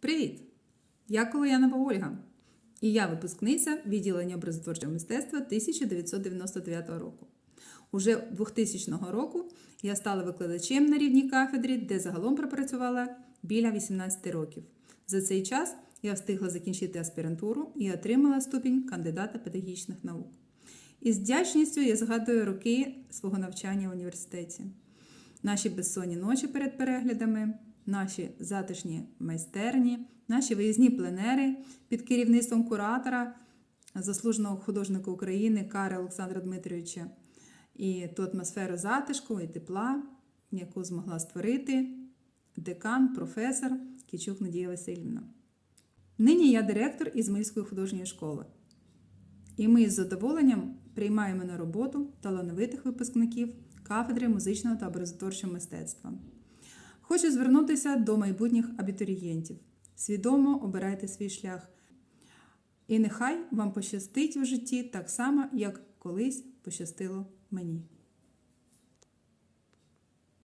Привіт! Я Колоянова Ольга, і я випускниця відділення образотворчого мистецтва 1999 року. Уже 2000 року я стала викладачем на рівній кафедрі, де загалом пропрацювала біля 18 років. За цей час я встигла закінчити аспірантуру і отримала ступінь кандидата педагогічних наук. Із вдячністю я згадую роки свого навчання в університеті. Наші безсонні ночі перед переглядами, наші затишні майстерні, наші виїзні пленери під керівництвом куратора, заслуженого художника України Кари Олександра Дмитровича, і ту атмосферу затишку і тепла, яку змогла створити декан, професор Кічук Надія Васильівна. Нині я директор Ізмаїльської художньої школи. І ми з задоволенням приймаємо на роботу талановитих випускників кафедри музичного та образотворчого мистецтва. Хочу звернутися до майбутніх абітурієнтів. Свідомо обирайте свій шлях. І нехай вам пощастить у житті так само, як колись пощастило мені.